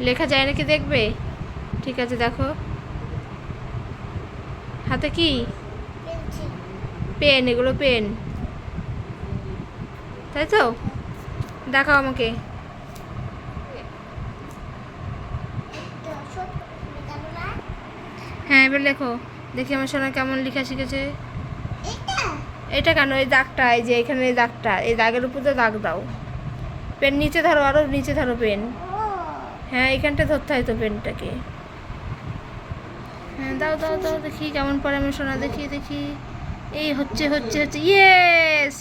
লেখা যায় নাকি দেখবে? ঠিক আছে, দেখো। হাতে কি? পেন, এগুলো পেন। তাই তো? দেখাও আমাকে। হ্যাঁ এবার লেখো। দেখি আমার সোনা কেমন লেখা শিখেছে। এটা কেন? এই দাগটা, এই যে এখানে এই দাগটা, এই দাগের উপর তো দাগ দাও। পেন নিচে ধরো আরও নিচে ধরো পেন। হ্যাঁ এইখানটা ধরতে হয় তো পেনটাকে। হ্যাঁ দাও দাও দাও, দেখি কেমন পরে আমার সোনা, দেখি দেখি। এই হচ্ছে হচ্ছে হচ্ছে ইয়েস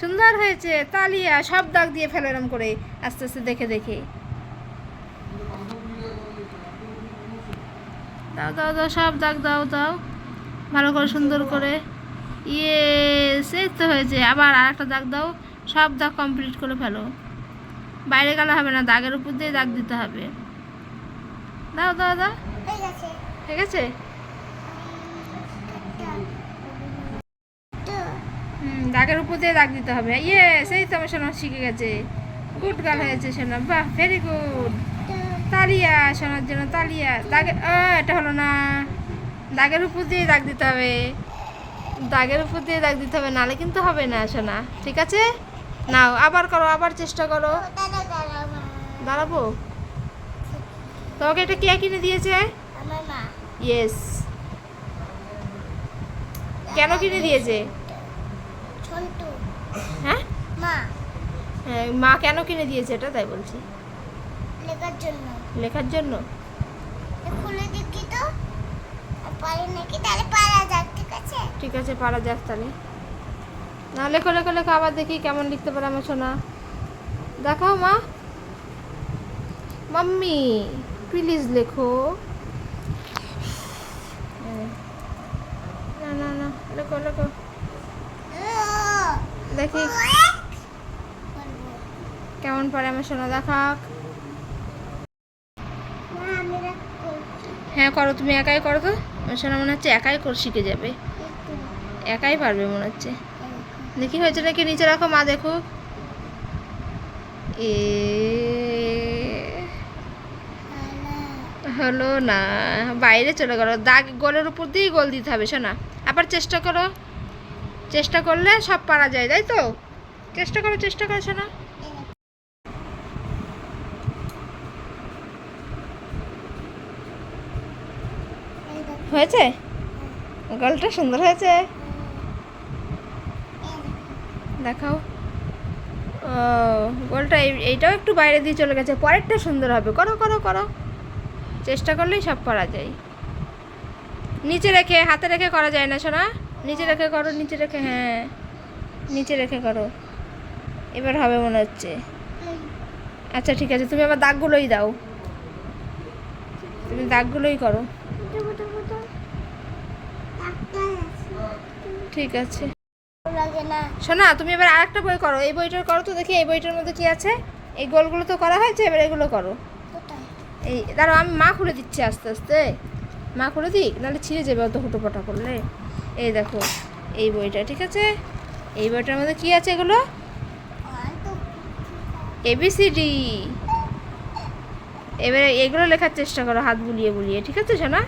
সুন্দর হয়েছে, তালিয়া, সব দাগ দিয়ে ফেলো এরম করে, আস্তে আস্তে, দেখে দেখে। দাও দাও দাও, সব দাগ দাও দাও, ভালো করে সুন্দর করে। ইয়েস এই তো হয়েছে, আবার আর একটা দাগ দাও, সব দাগ কমপ্লিট করে ফেলো। বাইরে গেলে হবে না দাগের উপর দিয়ে দাগ দিতে হবে। দাও দাও দাও। গেছে। ঠিক আছে? দাগের উপর দিয়ে দাগ দিতে হবে। ইয়ে সেই তো আমার সোনা শিখে গেছে। গুড গার্ল হয়েছে সোনা। বাহ ভেরি গুড তালিয়া সোনার জন্য তালিয়া। দাগে আ, এটা হলো না। দাগের উপর দিয়ে দাগ দিতে হবে। দাগের উপর দিয়ে দাগ দিতে হবে নালে কিন্তু হবে না সোনা। ঠিক আছে? নাও আবার করো আবার চেষ্টা করো। দাঁড়াবো? তোমাকে এটা কে কিনে দিয়েছে? আমার মা। ইয়েস কেন কিনে দিয়েছে? হ্যাঁ? মা। হ্যাঁ, মা কেন কিনে দিয়েছে এটা? তাই বলছি। লেখার জন্য। লেখার জন্য? খুলে দেখি তো। পারি নাকি তাহলে পারা যাক ঠিক আছে? ঠিক আছে পারা যাক তাহলে। না লেখো লেখো লেখো আবার দেখি কেমন লিখতে পারে আমার সোনা। দেখাও মা। মাম্মি প্লিজ লেখো। না না না, লেখো লেখো। দেখি। কেমন পারে আমার সোনা দেখাক। হ্যাঁ করো, তুমি একাই করো তো। আমার সোনা মনে হচ্ছে একাই কর শিখে যাবে। একাই পারবে মনে হচ্ছে। দেখি হয়েছে নাকি নিচে রাখো, মা দেখো এ হলো না, বাইরে চলে গেল। দাগ গোলের উপর দিয়েই গোল দিতে হবে, শোনা। আবার চেষ্টা করো। চেষ্টা করলে সব পারা যায়, তাই তো? চেষ্টা করো চেষ্টা করো, শোনা। হয়েছে? গোলটা সুন্দর হয়েছে। দেখাও। ও, গোলটা এই- এইটাও একটু বাইরে দিয়ে চলে গেছে। পরেরটা সুন্দর হবে। করো করো করো। চেষ্টা করলেই সব করা যায়। নিচে রেখে, হাতে রেখে করা যায় না শোনা নিচে রেখে করো, নিচে রেখে হ্যাঁ। নিচে রেখে করো। এবার হবে মনে হচ্ছে। আচ্ছা ঠিক আছে, তুমি আবার দাগগুলোই দাও। তুমি দাগগুলোই করো। ঠিক আছে। শোনা তুমি এবার আরেকটা বই করো। এই বইটার করো তো দেখি, এই বইটার মধ্যে কি আছে? এই গোলগুলো তো করা হয়েছে, এবার এগুলো করো। এই, দাঁড়াও, আমি মা খুলে দিচ্ছি আস্তে আস্তে। মা খুলে দিই নাহলে ছিঁড়ে যাবে অত হুটোপাটা করলে। এই দেখো, এই বইটা, ঠিক আছে? এই বইটার মধ্যে কি আছে এগুলো? এবিসিডি এবারে এগুলো লেখার চেষ্টা করো, হাত বুলিয়ে বুলিয়ে, ঠিক আছে শোনা